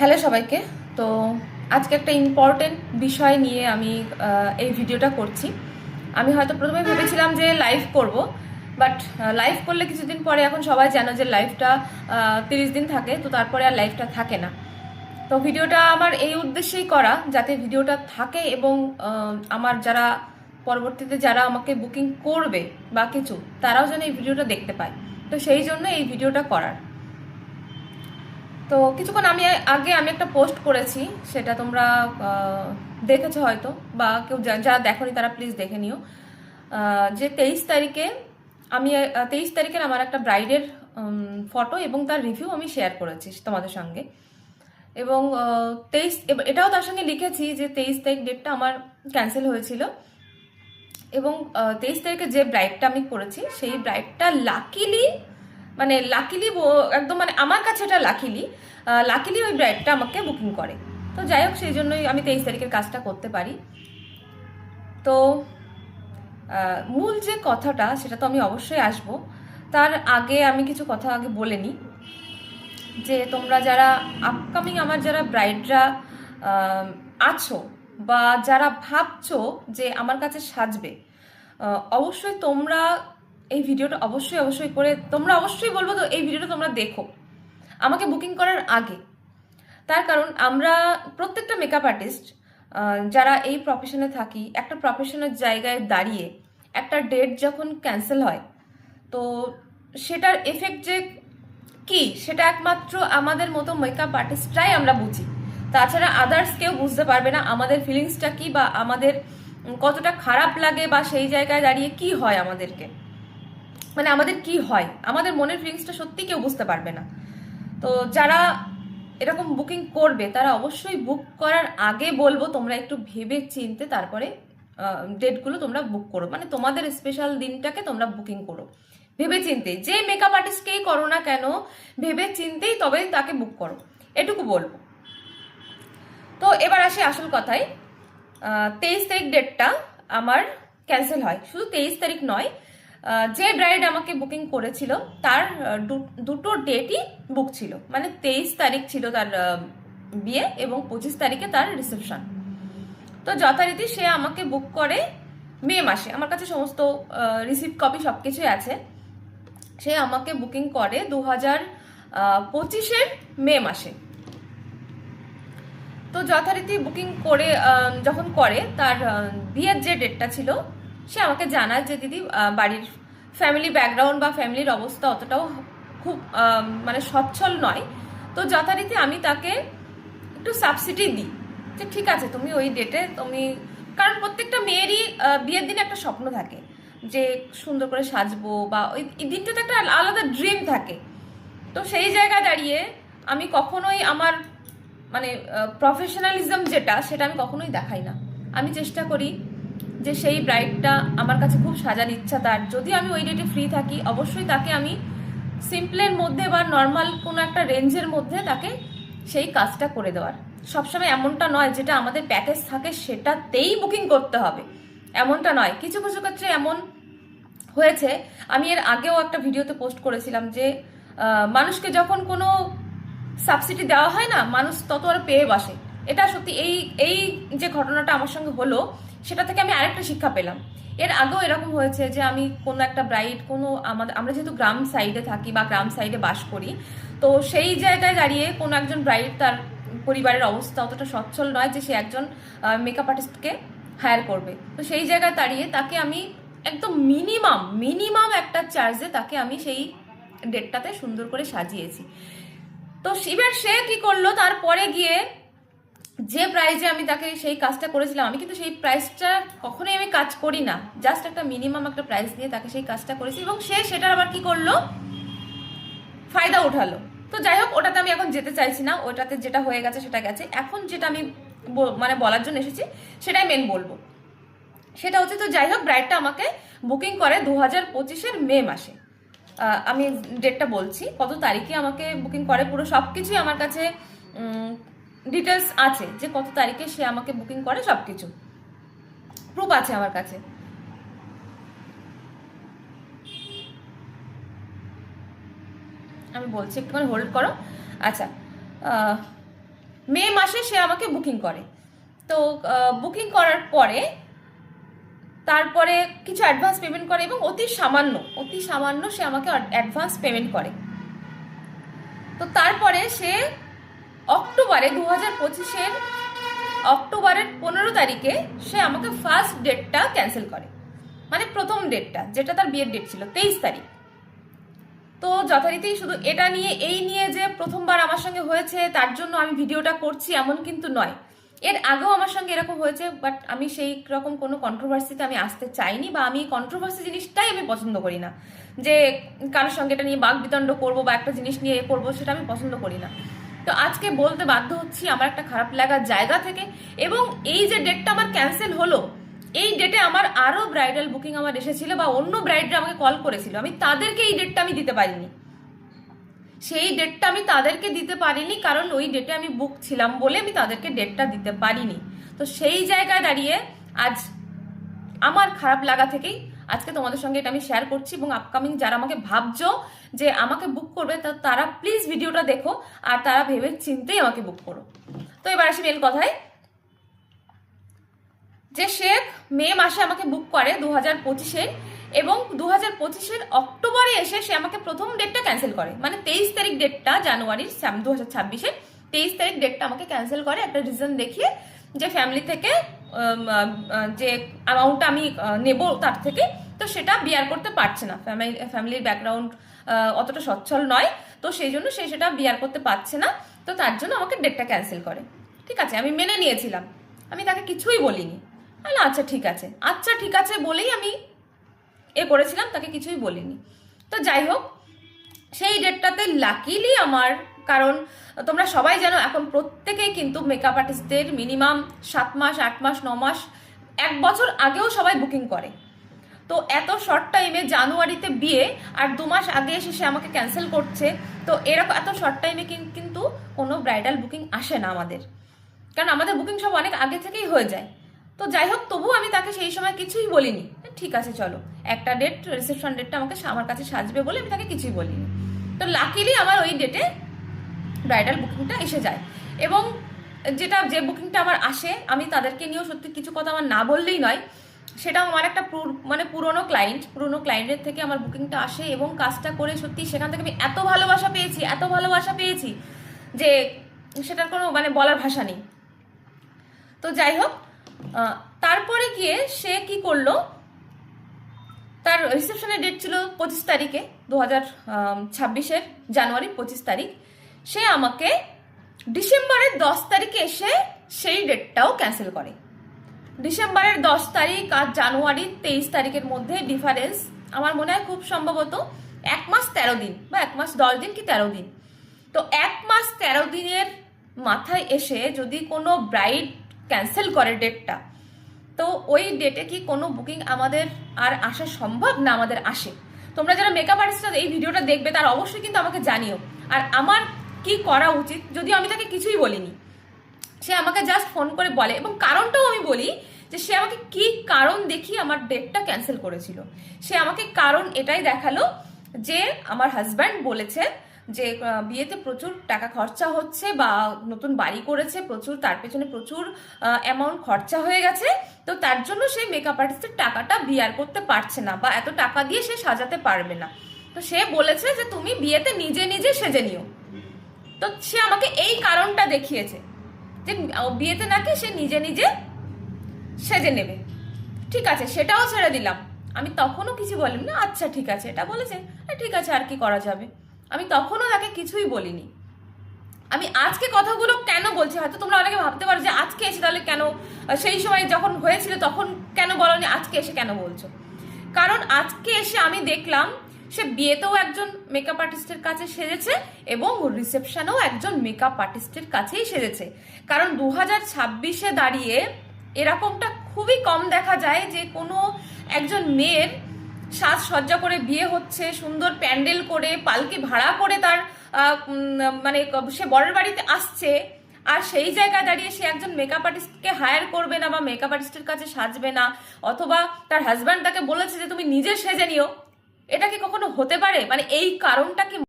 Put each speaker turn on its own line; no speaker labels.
Hello সবাইকে। তো আজকে একটা ইম্পর্টেন্ট বিষয় নিয়ে আমি এই ভিডিওটা করছি। আমি হয়তো প্রথমে ভেবেছিলাম যে লাইভ করব বাট লাইভ করলে কিছুদিন পরে এখন সবাই জানো যে লাইভটা তিরিশ দিন থাকে, তো তারপরে আর লাইভটা থাকে না। তো ভিডিওটা আমার এই উদ্দেশ্যেই করা, যাতে ভিডিওটা থাকে এবং আমার যারা পরবর্তীতে যারা আমাকে বুকিং করবে বা কিছু, তারাও যেন এই ভিডিওটা দেখতে পায়। তো সেই জন্য এই ভিডিওটা করার। তো কিছুক্ষণ আমি আগে আমি একটা পোস্ট করেছি, সেটা তোমরা দেখেছ হয়তো, বা কেউ যারা দেখোনি তারা প্লিজ দেখে নিও। যে তেইশ তারিখে আমি তেইশ তারিখের আমার একটা ব্রাইডের ফটো এবং তার রিভিউ আমি শেয়ার করেছি তোমাদের সঙ্গে। এবং তেইশ এটাও তার সঙ্গে লিখেছি যে তেইশ তারিখ ডেটটা আমার ক্যান্সেল হয়েছিল। এবং তেইশ তারিখে যে ব্রাইডটা আমি করেছি, সেই ব্রাইডটা লাকিলি মানে লাকিলি একদম মানে আমার কাছে এটা লাকিলি লাকিলি ওই ব্রাইডটা আমাকে বুকিং করে। তো যাই হোক, সেই জন্যই আমি তেইশ তারিখের কাজটা করতে পারি। তো মূল যে কথাটা, সেটা তো আমি অবশ্যই আসব। তার আগে আমি কিছু কথা আগে বলে নিই। যে তোমরা যারা আপকামিং আমার যারা ব্রাইডরা আছো বা যারা ভাবছ যে আমার কাছে সাজবে অবশ্যই তোমরা এই ভিডিওটা অবশ্যই অবশ্যই করে, তোমরা অবশ্যই বলব তো এই ভিডিওটা তোমরা দেখো। আমাকে বুকিং করার আগে, তার কারণ আমরা প্রত্যেকটা মেকআপ আর্টিস্ট যারা এই প্রফেশনে থাকি, একটা প্রফেশনের জায়গায় দাঁড়িয়ে একটা ডেট যখন ক্যান্সেল হয়, তো সেটার এফেক্ট যে কি, সেটা একমাত্র আমাদের মতো মেকআপ আর্টিস্টরাই আমরা বুঝি। তাছাড়া আদার্স কেউ বুঝতে পারবে না আমাদের ফিলিংসটা কি বা আমাদের কতটা খারাপ লাগে বা সেই জায়গায় দাঁড়িয়ে কি হয় আমাদেরকে। মানে আমাদের কি হয়? আমাদের মনের ফিলিংসটা সত্যি কেউ বুঝতে পারবে না। তো যারা এরকম বুকিং করবে, তারা অবশ্যই বুক করার আগে বলব, তোমরা একটু ভেবে চিনতে তারপরে ডেটগুলো তোমরা বুক করো। মানে তোমাদের স্পেশাল দিনটাকে তোমরা বুকিং করো। ভেবে চিনতে যে মেকআপ আর্টিস্টকেই করো না কেন, ভেবে চিনতেই তবে তাকে বুক করো। এটুকু বলব। তো এবার আসি আসল কথায়। তেইশ তারিখ ডেটটা আমার ক্যান্সেল হয়। শুধু তেইশ তারিখ নয় যে ব্রাইড আমাকে বুকিং করেছিল, তার দুটো ডেটই বুক ছিল। মানে তেইশ তারিখ ছিল তার বিয়ে এবং পঁচিশ তারিখে তার রিসেপশন তো যথারীতি সে আমাকে বুক করে মে মাসে। আমার কাছে সমস্ত রিসিপ্ট কপি সব কিছুই আছে। সে আমাকে বুকিং করে দু হাজার পঁচিশের মে মাসে। তো যথারীতি বুকিং করে যখন করে, তার বিয়ের যে ডেটটা ছিল সে আমাকে জানায় যে, দিদি বাড়ির ফ্যামিলি ব্যাকগ্রাউন্ড বা ফ্যামিলির অবস্থা অতটাও খুব মানে সচ্ছল নয়। তো যথারীতি আমি তাকে একটু সাবসিডি দিই যে, ঠিক আছে, তুমি ওই ডেটে তুমি কারণ প্রত্যেকটা মেয়েরই বিয়ের দিনে একটা স্বপ্ন থাকে যে, সুন্দর করে সাজবো বা ওই দিনটাতে একটা আলাদা ড্রিম থাকে। তো সেই জায়গায় দাঁড়িয়ে আমি কখনোই আমার মানে প্রফেশনালিজম যেটা, সেটা আমি কখনোই দেখাই না। আমি চেষ্টা করি যে সেই ব্রাইডটা আমার কাছে খুব সাজার ইচ্ছা তার। যদি আমি ওই ডেটে ফ্রি থাকি, অবশ্যই তাকে আমি সিম্পলের মধ্যে বা নর্মাল কোনো একটা রেঞ্জের মধ্যে তাকে সেই কাজটা করে দেওয়ার। সবসময় এমনটা নয়, যেটা আমাদের প্যাকেজ থাকে সেটাতেই বুকিং করতে হবে। এমনটা নয়। কিছু কিছু ক্ষেত্রে এমন হয়েছে, আমি এর আগেও একটা ভিডিওতে পোস্ট করেছিলাম যে মানুষকে যখন কোনো সাবসিডি দেওয়া হয় না, মানুষ তত আর পেয়ে বসে। এটা সত্যি এই এই যে ঘটনাটা আমার সঙ্গে হলো সেটা থেকে আমি আরেকটা শিক্ষা পেলাম। এর আগেও এরকম হয়েছে যে আমি কোনো একটা ব্রাইড কোনো আমাদের, আমরা যেহেতু গ্রাম সাইডে থাকি বা গ্রাম সাইডে বাস করি, তো সেই জায়গায় দাঁড়িয়ে কোনো একজন ব্রাইড তার পরিবারের অবস্থা অতটা সচ্ছল নয় যে সে একজন মেকআপ আর্টিস্টকে হায়ার করবে। তো সেই জায়গায় দাঁড়িয়ে তাকে আমি একদম মিনিমাম মিনিমাম একটা চার্জে তাকে আমি সেই ডেটটাতে সুন্দর করে সাজিয়েছি। তো এবার সে কি করল? তারপরে গিয়ে যে প্রাইজে আমি তাকে সেই কাজটা করেছিলাম, আমি কিন্তু সেই প্রাইসটা কখনোই আমি কাজ করি না। জাস্ট একটা মিনিমাম একটা প্রাইস দিয়ে তাকে সেই কাজটা করেছি এবং সে সেটার আবার কি করল? ফায়দা উঠালো। তো যাই হোক, ওটাতে আমি এখন যেতে চাইছি না। ওটাতে যেটা হয়ে গেছে সেটা গেছে। এখন যেটা আমি মানে বলার জন্য এসেছি, সেটাই মেন বলব। সেটা হচ্ছে তো যাই হোক ব্রাইডটা আমাকে বুকিং করে দু হাজার পঁচিশের মে মাসে। আমি ডেটটা বলছি। কত তারিখে আমাকে বুকিং করে? পুরো সব কিছুই আমার কাছে ডিটেলস আছে যে কত তারিখে সে আমাকে বুকিং করে সব কিছু প্রুফ আছে আমার কাছে। আমি বলছি, একটুখানি হোল্ড করো। আচ্ছা মে মাসে সে আমাকে বুকিং করে। তো বুকিং করার পরে তারপরে কিছু অ্যাডভান্স পেমেন্ট করে এবং অতি সামান্য অতি সামান্য সে আমাকে অ্যাডভান্স পেমেন্ট করে। তো তারপরে সে অক্টোবরে দু হাজার পঁচিশের অক্টোবরের পনেরো তারিখে সে আমাকে ফার্স্ট ডেটটা ক্যান্সেল করে। মানে প্রথম ডেটটা যেটা তার বিয়ের ডেট ছিল, তেইশ তারিখ। তো যথারীতি শুধু এটা নিয়ে, এই নিয়ে যে প্রথমবার আমার সঙ্গে হয়েছে, তার জন্য আমি ভিডিওটা করছি এমন কিন্তু নয়। এর আগেও আমার সঙ্গে এরকম হয়েছে বাট আমি সেই রকম কোনো কন্ট্রোভার্সিতে আমি আসতে চাইনি, বা আমি কন্ট্রোভার্সি জিনিসটাই আমি পছন্দ করি না। যে কারোর সঙ্গে এটা নিয়ে বাঘ বিতণ্ড করব, বা একটা জিনিস নিয়ে করব, সেটা আমি পছন্দ করি না। তো আজকে বলতে বাধ্য হচ্ছি আমার একটা খারাপ লাগার জায়গা থেকে এবং এই যে ডেটটা আমার ক্যান্সেল হলো, এই ডেটে আমার আরও ব্রাইডাল বুকিং আমার এসেছিল বা অন্য ব্রাইডরা আমাকে কল করেছিল। আমি তাদেরকে এই ডেটটা আমি দিতে পারিনি। সেই ডেটটা আমি তাদেরকে দিতে পারিনি কারণ ওই ডেটে আমি বুক ছিলাম বলে আমি তাদেরকে ডেটটা দিতে পারিনি। তো সেই জায়গায় দাঁড়িয়ে আজ আমার খারাপ লাগা থেকেই আজকে তোমাদের সঙ্গে এটা আমি শেয়ার করছি এবং আপকামিং যারা আমাকে ভাবছ যে আমাকে বুক করবে, তা তারা প্লিজ ভিডিওটা দেখো আর তারা ভেবে চিন্তেই আমাকে বুক করো। তো এবার আসি মেন কথায়। যে শেখ মে মাসে আমাকে বুক করে দু হাজার পঁচিশের এবং দু হাজার পঁচিশের অক্টোবরে এসে সে আমাকে প্রথম ডেটটা ক্যান্সেল করে। মানে তেইশ তারিখ ডেটটা জানুয়ারির দু হাজার ছাব্বিশের তেইশ তারিখ ডেটটা আমাকে ক্যান্সেল করে। একটা রিজন দেখিয়ে যে ফ্যামিলি থেকে যে অ্যামাউন্টটা আমি নেব তার থেকে, তো সেটা বিয়ার করতে পারছে না। ফ্যামিলি ফ্যামিলির ব্যাকগ্রাউন্ড অতটা সচ্ছল নয়, তো সেই জন্য সে সেটা বিয়ার করতে পারছে না, তো তার জন্য আমাকে ডেটটা ক্যান্সেল করে। ঠিক আছে? আমি মেনে নিয়েছিলাম। আমি তাকে কিছুই বলিনি। আচ্ছা আচ্ছা ঠিক আছে। আচ্ছা ঠিক আছে বলেই আমি এ করেছিলাম, তাকে কিছুই বলিনি। তো যাই হোক, সেই ডেটটাতে লাকিলি আমার কারণ তোমরা সবাই জানো এখন প্রত্যেকেই কিন্তু মেকআপ আর্টিস্টদের মিনিমাম সাত মাস, আট মাস, ন মাস, এক বছর আগেও সবাই বুকিং করে। তো এত শর্ট টাইমে জানুয়ারিতে বিয়ে আর দু মাস আগে এসে সে আমাকে ক্যান্সেল করছে, তো এরকম এত শর্ট টাইমে কিন্তু কোনো ব্রাইডাল বুকিং আসে না আমাদের। কারণ আমাদের বুকিং সব অনেক আগে থেকেই হয়ে যায়। তো যাই হোক, তবুও আমি তাকে সেই সময় কিছুই বলিনি। ঠিক আছে, চলো। একটা ডেট রিসেপশন ডেটটা আমাকে আমার কাছে সাজবে বলে আমি তাকে কিছুই বলিনি। তো লাকিলি আমার ওই ডেটে ব্রাইডাল বুকিংটা এসে যায়। এবং যেটা, যে বুকিংটা আমার আসে, আমি তাদেরকে নিয়েও সত্যি কিছু কথা আমার না বললেই নয় সেটা আমার একটা মানে পুরনো ক্লায়েন্ট পুরনো ক্লায়েন্টের থেকে আমার বুকিংটা আসে এবং কাজটা করে সত্যি সেখান থেকে আমি এত ভালোবাসা পেয়েছি, এত ভালোবাসা পেয়েছি যে সেটার কোনো মানে বলার ভাষা নেই। তো যাই হোক তারপরে গিয়ে সে কি করল, তার রিসেপশনের ডেট ছিল পঁচিশ তারিখে, দু হাজার ছাব্বিশের জানুয়ারি পঁচিশ তারিখ। সে আমাকে ডিসেম্বরের দশ তারিখে এসে সেই ডেটটাও ক্যান্সেল করে। ডিসেম্বরের দশ তারিখ আর জানুয়ারির তেইশ তারিখের মধ্যে ডিফারেন্স আমার মনে হয় খুব সম্ভবত এক মাস তেরো দিন বা এক মাস দশ দিন কি তেরো দিন। তো এক মাস তেরো দিনের মাথায় এসে যদি কোনো ব্রাইড ক্যান্সেল করে ডেটটা তো ওই ডেটে কি কোনো বুকিং আমাদের আর আসা সম্ভব না আমাদের আসে? তোমরা যারা মেকআপ আর্টিস্টরা এই ভিডিওটা দেখবে তার অবশ্যই কিন্তু আমাকে জানিও। আর আমার কি করা উচিত? যদিও আমি তাকে কিছুই বলিনি। সে আমাকে জাস্ট ফোন করে বলে এবং কারণটাও আমি বলি যে সে আমাকে কি কারণ দেখিয়ে আমার ডেটটা ক্যান্সেল করেছিল। সে আমাকে কারণ এটাই দেখাল যে আমার হাজব্যান্ড বলেছে যে বিয়েতে প্রচুর টাকা খরচা হচ্ছে বা নতুন বাড়ি করেছে, প্রচুর, তার পেছনে প্রচুর অ্যামাউন্ট খরচা হয়ে গেছে। তো তার জন্য সে মেকআপ আর্টিস্টের টাকাটা বিয়ার করতে পারছে না বা এত টাকা দিয়ে সে সাজাতে পারবে না। তো সে বলেছে যে, তুমি বিয়েতে নিজে নিজে সেজে নিও। তো সে আমাকে এই কারণটা দেখিয়েছে যে বিয়েতে নাকি সে নিজে নিজে সেজে নেবে। ঠিক আছে সেটাও ছেড়ে দিলাম। আমি তখনও কিছু বলিনি। না আচ্ছা ঠিক আছে এটা বলেছে। "হ্যাঁ, ঠিক আছে আর কি করা যাবে? আমি তখনও তাকে কিছুই বলিনি। আমি আজকে কথাগুলো কেন বলছি? হয়তো তোমরা অনেকে ভাবতে পারো যে আজকে এসে তাহলে কেন সেই সময় যখন হয়েছিল তখন কেন বলনি? আজকে এসে কেন বলছো? কারণ আজকে এসে আমি দেখলাম সে বিয়েতেও একজন মেকআপ আর্টিস্টের কাছে সেজেছে এবং রিসেপশনেও একজন মেকআপ আর্টিস্টের কাছেই সেজেছে। কারণ দু হাজার ছাব্বিশে দাঁড়িয়ে এরকমটা খুবই কম দেখা যায় যে কোনো একজন মেয়ের সাজসজ্জা করে বিয়ে হচ্ছে, সুন্দর প্যান্ডেল করে, পালকি ভাড়া করে তার মানে সে বরের বাড়িতে আসছে আর সেই জায়গায় দাঁড়িয়ে সে একজন মেকআপ আর্টিস্টকে হায়ার করবে না বা মেকআপ আর্টিস্টের কাছে সাজবে না অথবা তার হাজব্যান্ড তাকে বলেছে যে তুমি নিজে সেজে নিও। এটা কি কখনো হতে পারে? মানে এই কারণটা কি